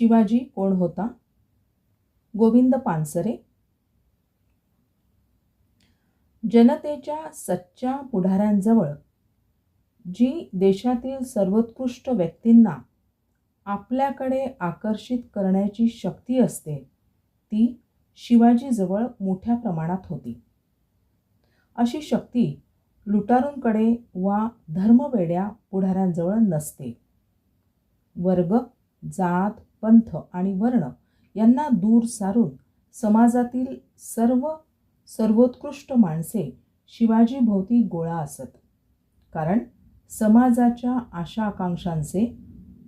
शिवाजी कोण होता? गोविंद पानसरे. जनतेच्या सच्च्या पुढाऱ्यांजवळ जी देशातील सर्वोत्कृष्ट व्यक्तींना आपल्याकडे आकर्षित करण्याची शक्ती असते ती शिवाजीजवळ मोठ्या प्रमाणात होती. अशी शक्ती लुटारूंकडे वा धर्मवेड्या पुढाऱ्यांजवळ नसते. वर्ग जात पंथ आणि वर्ण यांना दूर सारून समाजातील सर्व सर्वोत्कृष्ट माणसे शिवाजीभोवती गोळा असत. कारण समाजाच्या आशा आकांक्षांचे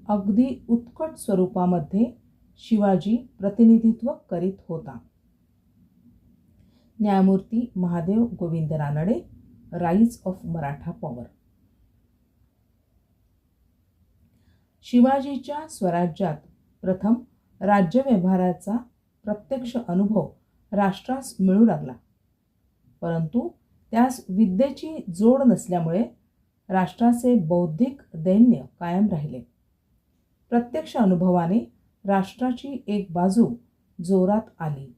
अगदी उत्कट स्वरूपामध्ये शिवाजी प्रतिनिधित्व करीत होता. न्यायमूर्ती Mahadev Govind Ranade rise of Maratha power. शिवाजीच्या स्वराज्यात प्रथम राज्यव्यवहाराचा प्रत्यक्ष अनुभव राष्ट्रास मिळू लागला. परंतु त्यास विद्येची जोड नसल्यामुळे राष्ट्राचे बौद्धिक दैन्य कायम राहिले. प्रत्यक्ष अनुभवाने राष्ट्राची एक बाजू जोरात आली.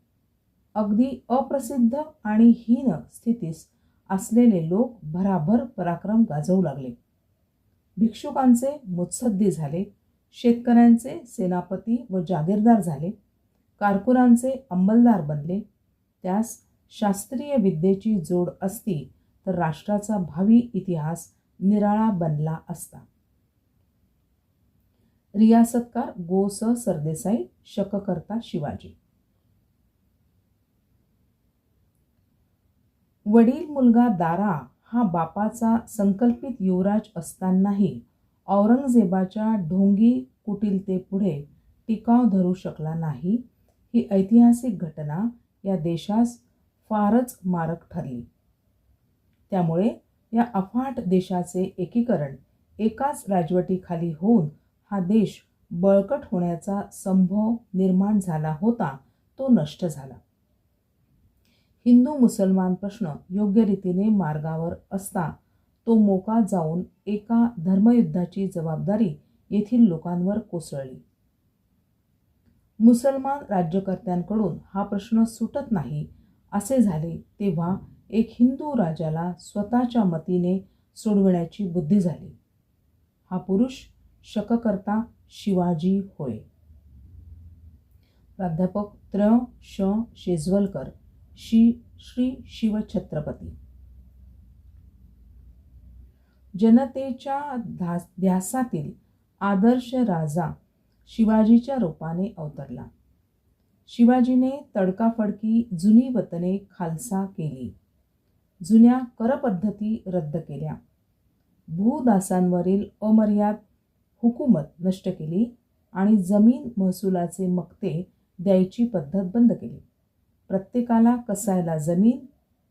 अगदी अप्रसिद्ध आणि हीन स्थितीस असलेले लोक भराभर पराक्रम गाजवू लागले. भिक्षुकांचे मुत्सद्दी झाले. शेतकऱ्यांचे सेनापती व जागीरदार झाले. कारकुरांचे अंमलदार बनले. त्यास शास्त्रीय विद्येची जोड असती तर राष्ट्राचा भावी इतिहास निराळा बनला असता. रियासतकार गो स सरदेसाई शककर्ता शिवाजी. वडील मुलगा दारा हा बापाचा संकल्पित युवराज असतानाही औरंगजेबाच्या ढोंगी कुटिलतेपुढे टिकाव धरू शकला नाही. ही ऐतिहासिक घटना या देशास फारच मारक ठरली. त्यामुळे या अफाट देशाचे एकीकरण एकाच राजवटीखाली होऊन हा देश बळकट होण्याचा संभव निर्माण झाला होता तो नष्ट झाला. हिंदू मुसलमान प्रश्न योग्य रीतीने मार्गावर असता तो मोका जाऊन एका धर्मयुद्धाची जबाबदारी येथील लोकांवर कोसळली. मुसलमान राज्यकर्त्यांकडून हा प्रश्न सुटत नाही असे झाले तेव्हा एक हिंदू राजाला स्वतःच्या मतीने सोडविण्याची बुद्धी झाली. हा पुरुष शककर्ता शिवाजी होय. प्राध्यापक त्र. श. शेजवलकर श्री श्री शिवछत्रपती. जनतेच्या धास ध्यासातील आदर्श राजा शिवाजीच्या रूपाने अवतरला. शिवाजीने तडकाफडकी जुनी वतने खालसा केली. जुन्या करपद्धती रद्द केल्या. भूदासांवरील अमर्याद हुकूमत नष्ट केली आणि जमीन महसुलाचे मक्ते द्यायची पद्धत बंद केली. प्रत्येकाला कसायला जमीन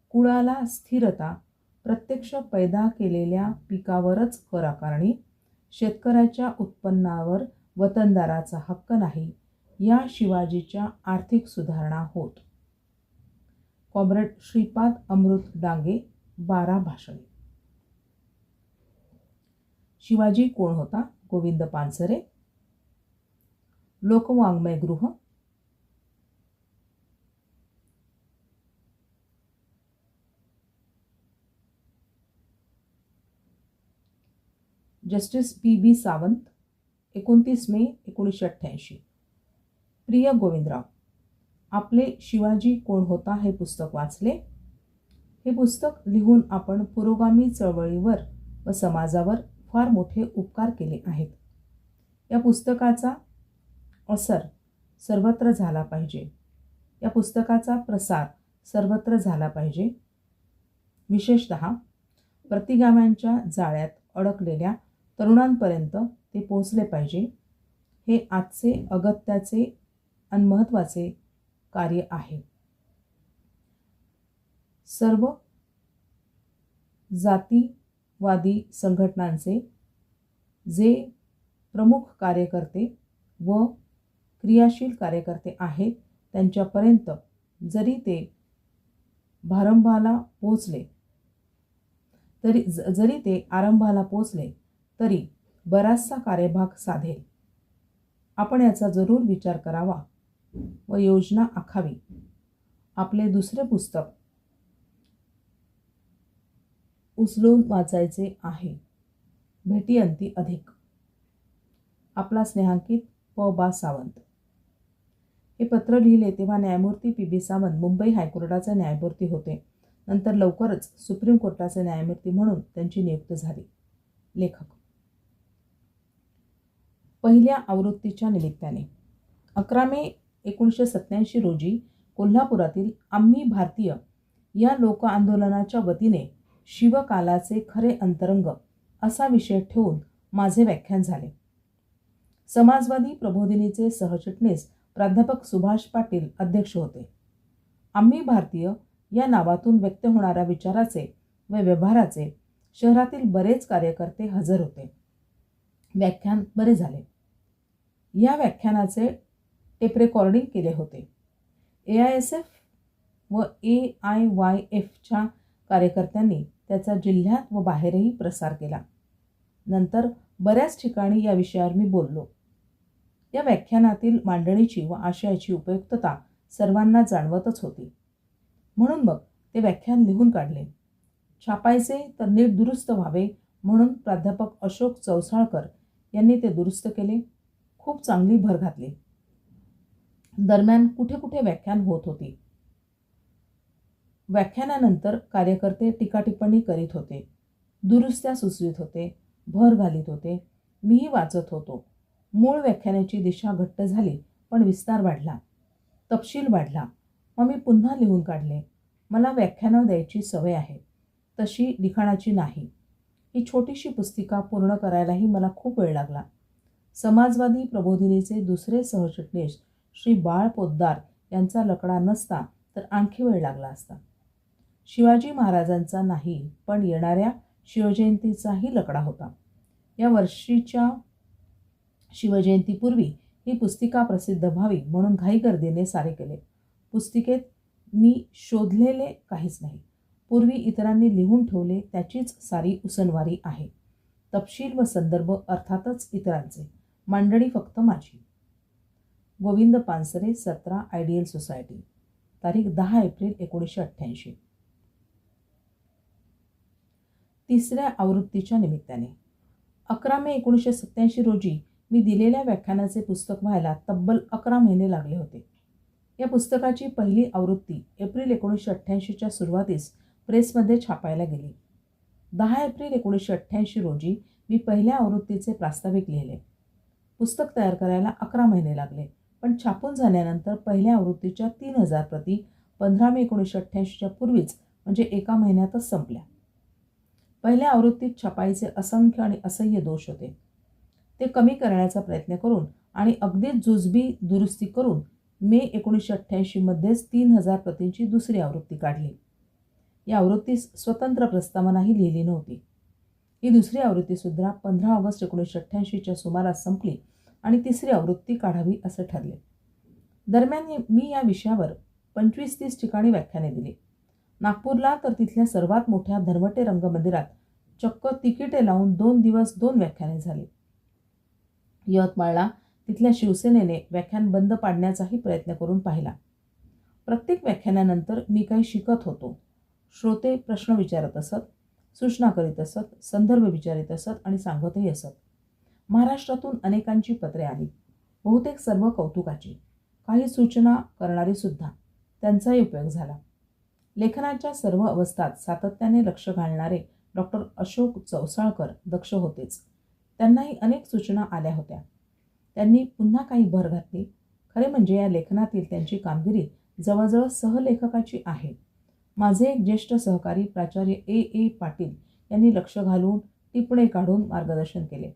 कुळाला स्थिरता प्रत्यक्ष पैदा केलेल्या पिकावरच कर आकारणी शेतकऱ्याच्या उत्पन्नावर वतनदाराचा हक्क नाही या शिवाजीच्या आर्थिक सुधारणा होत. कॉम्रेड श्रीपाद अमृत डांगे बारा भाषणे. शिवाजी कोण होता? गोविंद पानसरे. लोकवाङ्मय गृह जस्टिस बी बी सावंत एकोणतीस मे एकोणीसशे अठ्ठ्याऐंशी. प्रिय गोविंदराव आपले शिवाजी कोण होता हे पुस्तक वाचले? हे पुस्तक लिहून आपण पुरोगामी चळवळीवर व समाजावर फार मोठे उपकार केले आहेत. या पुस्तकाचा असर सर्वत्र झाला पाहिजे. या पुस्तकाचा प्रसार सर्वत्र झाला पाहिजे. विशेषत प्रतिगाम्यांच्या जाळ्यात अडकलेल्या तरुणांपर्यंत ते पोहोचले पाहिजे. हे आजचे अगत्याचे आणि महत्त्वाचे कार्य आहे. सर्व जातीवादी संघटनांचे जे प्रमुख कार्यकर्ते व क्रियाशील कार्यकर्ते आहेत त्यांच्यापर्यंत जरी ते भारंभाला पोचले तरी ज जरी ते आरंभाला पोचले तरी बराचसा कार्यभाग साधेल. आपण याचा जरूर विचार करावा व योजना आखावी. आपले दुसरे पुस्तक उचलून वाचायचे आहे. भेटी अंती अधिक. आपला स्नेहांकित प. बा. सावंत. हे पत्र लिहिले तेव्हा न्यायमूर्ती पी. बी. सावंत मुंबई हायकोर्टाचे न्यायमूर्ती होते. नंतर लवकरच सुप्रीम कोर्टाचे न्यायमूर्ती म्हणून त्यांची नियुक्ती झाली. लेखक पहिल्या आवृत्तीच्या निमित्ताने. अकरा मे एकोणीसशे सत्याऐंशी रोजी कोल्हापुरातील आम्ही भारतीय या लोक आंदोलनाच्या वतीने शिवकालाचे खरे अंतरंग असा विषय ठेवून माझे व्याख्यान झाले. समाजवादी प्रबोधिनीचे सहचिटणीस प्राध्यापक सुभाष पाटील अध्यक्ष होते. आम्ही भारतीय या नावातून व्यक्त होणाऱ्या विचाराचे व व्यवहाराचे शहरातील बरेच कार्यकर्ते हजर होते. व्याख्यान बरे झाले. या व्याख्यानाचे टेप रेकॉर्डिंग केले होते. ए आय एस एफ व ए आय वाय एफच्या कार्यकर्त्यांनी त्याचा जिल्ह्यात व बाहेरही प्रसार केला. नंतर बऱ्याच ठिकाणी या विषयावर मी बोललो. या व्याख्यानातील मांडणीची व आशयाची उपयुक्तता सर्वांना जाणवतच होती. म्हणून मग ते व्याख्यान लिहून काढले. छापायचे तर नीट दुरुस्त व्हावे म्हणून प्राध्यापक अशोक चौसाळकर यांनी ते दुरुस्त केले. खूप चांगली भर घातली. दरम्यान कुठे कुठे व्याख्यान होत होती. व्याख्यानानंतर कार्यकर्ते टीकाटिप्पणी करीत होते. दुरुस्त्या सुचवित होते भर घालीत होते. मीही वाचत होतो. मूळ व्याख्यानाची दिशा घट्ट झाली पण विस्तार वाढला. तपशील वाढला. मग मी पुन्हा लिहून काढले. मला व्याख्यानं द्यायची सवय आहे. तशी लिखाणाची नाही. ही छोटीशी पुस्तिका पूर्ण करायलाही मला खूप वेळ लागला. समाजवादी प्रबोधिनीचे दुसरे सहचिटणीस श्री बाळ पोद्दार यांचा लकडा नसता तर आणखी वेळ लागला असता. शिवाजी महाराजांचा नाही पण येणाऱ्या शिवजयंतीचाही लकडा होता. या वर्षीच्या शिवजयंतीपूर्वी ही पुस्तिका प्रसिद्ध व्हावी म्हणून घाईगर्दीने सारे केले. पुस्तिकेत मी शोधलेले काहीच नाही. पूर्वी इतरांनी लिहून ठेवले त्याचीच सारी उसनवारी आहे. तपशील व संदर्भ अर्थातच इतरांचे. मांडणी फक्त माझी. गोविंद पानसरे सतरा आयडियल सोसायटी. तारीख दहा एप्रिल एकोणीसशे अठ्ठ्याऐंशी. तिसऱ्या आवृत्तीच्या निमित्ताने. अकरा मे एकोणीसशे सत्त्याऐंशी रोजी मी दिलेल्या व्याख्यानाचे पुस्तक व्हायला तब्बल अकरा महिने लागले होते. या पुस्तकाची पहिली आवृत्ती एप्रिल एकोणीसशे अठ्ठ्याऐंशीच्या सुरुवातीस प्रेसमध्ये छापायला गेली. दहा एप्रिल एकोणीसशे अठ्ठ्याऐंशी रोजी मी पहिल्या आवृत्तीचे प्रास्ताविक लिहिले. पुस्तक तयार करायला अकरा महिने लागले. पण छापून झाल्यानंतर पहिल्या आवृत्तीच्या तीन हजार प्रती पंधरा मे एकोणीसशे अठ्ठ्याऐंशीच्या पूर्वीच म्हणजे एका महिन्यातच संपल्या. पहिल्या आवृत्तीत छपाईचे असंख्य आणि असह्य दोष होते. ते कमी करण्याचा प्रयत्न करून आणि अगदीच जुजबी दुरुस्ती करून मे एकोणीसशे अठ्ठ्याऐंशीमध्येच तीन हजार प्रतींची दुसरी आवृत्ती काढली. या आवृत्तीस स्वतंत्र प्रस्तावनाही लिहिली नव्हती. ही दुसरी आवृत्तीसुद्धा पंधरा ऑगस्ट एकोणीसशे अठ्ठ्याऐंशीच्या सुमारास संपली आणि तिसरी आवृत्ती काढावी असे ठरले. दरम्यान मी या विषयावर पंचवीस तीस ठिकाणी व्याख्याने दिली. नागपूरला तर तिथल्या सर्वात मोठ्या धर्मटे रंगमंदिरात चक्क तिकिटे लावून दोन दिवस दोन व्याख्याने झाली. यवतमाळला तिथल्या शिवसेनेने व्याख्यान बंद पाडण्याचाही प्रयत्न करून पाहिला. प्रत्येक व्याख्यानानंतर मी काही शिकत होतो. श्रोते प्रश्न विचारत असत सूचना करीत असत संदर्भ विचारित असत आणि सांगतही असत. महाराष्ट्रातून अनेकांची पत्रे आली. बहुतेक सर्व कौतुकाची. काही सूचना करणारी सुद्धा. त्यांचाही उपयोग झाला. लेखनाच्या सर्व अवस्थात सातत्याने लक्ष घालणारे डॉक्टर अशोक चौसाळकर दक्ष होतेच. त्यांनाही अनेक सूचना आल्या होत्या. त्यांनी पुन्हा काही भर घातली. खरे म्हणजे या लेखनातील त्यांची कामगिरी जवळजवळ सहलेखकाची आहे. माझे एक ज्येष्ठ सहकारी प्राचार्य ए. ए. पाटील यांनी लक्ष घालून टिपणे काढून मार्गदर्शन केले.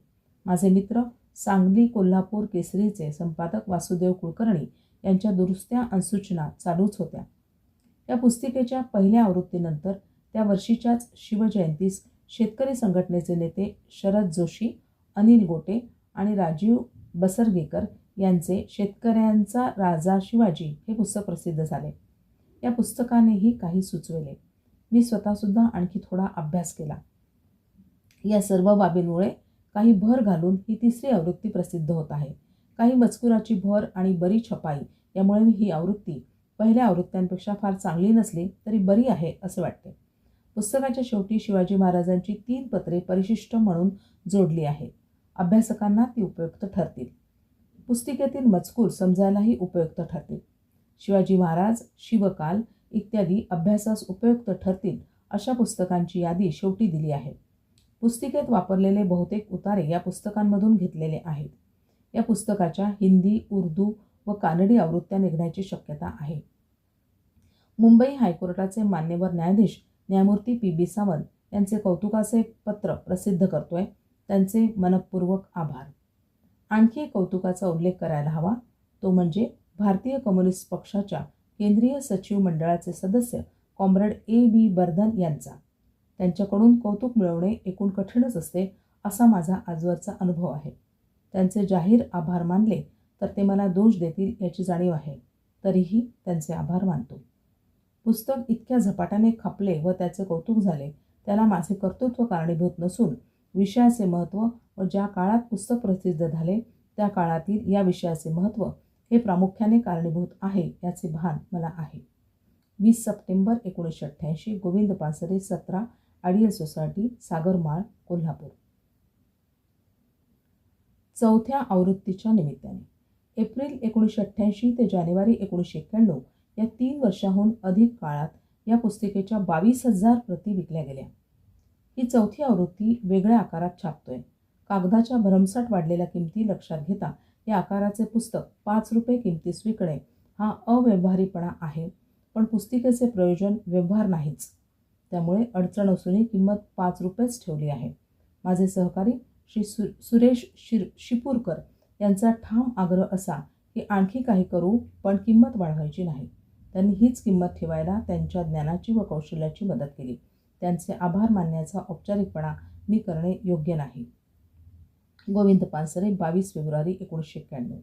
माझे मित्र सांगली कोल्हापूर केसरीचे संपादक वासुदेव कुलकर्णी यांच्या दुरुस्त्या आणि सूचना चालूच होत्या. या पुस्तिकेच्या पहिल्या आवृत्तीनंतर त्या वर्षीच्याच शिवजयंतीस शेतकरी संघटनेचे नेते शरद जोशी अनिल गोटे आणि राजीव बसरगेकर यांचे शेतकऱ्यांचा राजा शिवाजी हे पुस्तक प्रसिद्ध झाले. या पुस्तकानेही काही सुचवले. मी स्वतःसुद्धा आणखी थोडा अभ्यास केला. या सर्व बाबींमुळे काही भर घालून ही तिसरी आवृत्ती प्रसिद्ध होत आहे. काही मजकुराची भर आणि बरी छपाई यामुळे मी ही आवृत्ती पहिल्या आवृत्त्यांपेक्षा फार चांगली नसली तरी बरी आहे असे वाटते. पुस्तकाच्या शेवटी शिवाजी महाराजांची तीन पत्रे परिशिष्ट म्हणून जोडली आहेत. अभ्यासकांना ती उपयुक्त ठरतील. पुस्तिकेतील मजकूर समजायलाही उपयुक्त ठरतील. शिवाजी महाराज शिवकाल इत्यादी अभ्यासास उपयुक्त ठरतील अशा पुस्तकांची यादी शेवटी दिली आहे. पुस्तिकेत वापरलेले बहुतेक उतारे या पुस्तकांमधून घेतलेले आहेत. या पुस्तकाच्या हिंदी उर्दू व कानडी आवृत्त्या निघण्याची शक्यता आहे. मुंबई हायकोर्टाचे मान्यवर न्यायाधीश न्यायमूर्ती पी बी सावंत यांचे कौतुकाचे पत्र प्रसिद्ध करतोय. त्यांचे मनपूर्वक आभार. आणखी एक कौतुकाचा उल्लेख करायला हवा. तो म्हणजे भारतीय कम्युनिस्ट पक्षाच्या केंद्रीय सचिव मंडळाचे सदस्य कॉम्रेड ए बी बर्धन यांचा. त्यांच्याकडून कौतुक मिळवणे एकूण कठीणच असते असा माझा आजवरचा अनुभव आहे. त्यांचे जाहीर आभार मानले तर ते मला दोष देतील याची जाणीव आहे तरीही त्यांचे आभार मानतो. पुस्तक इतक्या झपाट्याने खपले व त्याचे कौतुक झाले त्याला माझे कर्तृत्व कारणीभूत नसून विषयाचे महत्त्व व ज्या काळात पुस्तक प्रसिद्ध झाले त्या काळातील या विषयाचे महत्त्व हे प्रामुख्याने कारणीभूत आहे याचे भान मला आहे. वीस सप्टेंबर एकोणीसशे अठ्ठ्याऐंशी गोविंद पानसरे सतरा आयडियल सोसायटी सागरमाळ कोल्हापूर. चौथ्या आवृत्तीच्या निमित्ताने. एप्रिल एकोणीसशे अठ्ठ्याऐंशी ते जानेवारी एकोणीसशे एक्क्याण्णव या तीन वर्षाहून अधिक काळात या पुस्तिकेच्या बावीस हजार प्रती विकल्या गेल्या. ही चौथी आवृत्ती वेगळ्या आकारात छापतोय. कागदाच्या भरमसाठ वाढलेल्या किमती लक्षात घेता या आकाराचे पुस्तक पाच रुपये किमतीस विकणे हा अव्यवहारीपणा आहे पण पुस्तिकेचे प्रयोजन व्यवहार नाहीच. त्यामुळे अडचण असूनही किंमत पाच रुपयेच ठेवली आहे. माझे सहकारी श्री सु सुरेश शिर शिपूरकर यांचा ठाम आग्रह असा की आणखी काही करू पण किंमत वाढवायची नाही. त्यांनी हीच किंमत ठेवायला त्यांच्या ज्ञानाची व कौशल्याची मदत केली. त्यांचे आभार मानण्याचा औपचारिकपणा मी करणे योग्य नाही. गोविंद पानसरे बावीस फेब्रुवारी एकोणीसशे एक्क्याण्णव.